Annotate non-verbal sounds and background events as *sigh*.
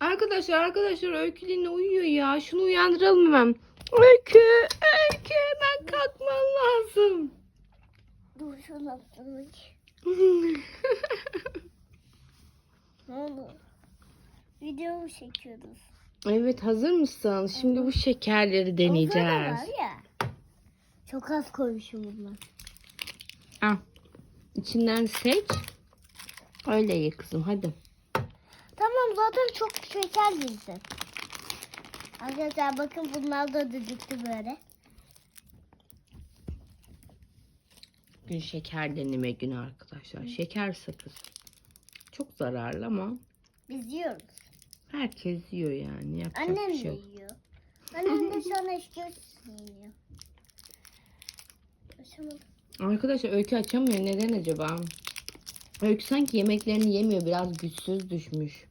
Arkadaşlar arkadaşlar Öykü yine uyuyor ya. Şunu uyandıralım hemen. Öykü, Öykü hemen kalkman lazım. Dur şunu. *laughs* Ne oldu? Video mu çekiyoruz? evet hazır mısın? Şimdi bu şekerleri deneyeceğiz. var ya. Çok az koymuşum bundan. Al. İçinden seç. Öyle ye kızım hadi. Tamam zaten çok şeker girdi. Arkadaşlar bakın bunlar da düdüklü böyle. Gün şeker deneme günü arkadaşlar. Şeker sakız. Çok zararlı ama Biz yiyoruz. herkes yiyor yani. Yapacak Annem bir de şey yok. yiyor. Annem de sana eşkıya yiyor. Açamadım. Arkadaşlar öykü açamıyor. Neden acaba? Öykü sanki yemeklerini yemiyor. Biraz güçsüz düşmüş.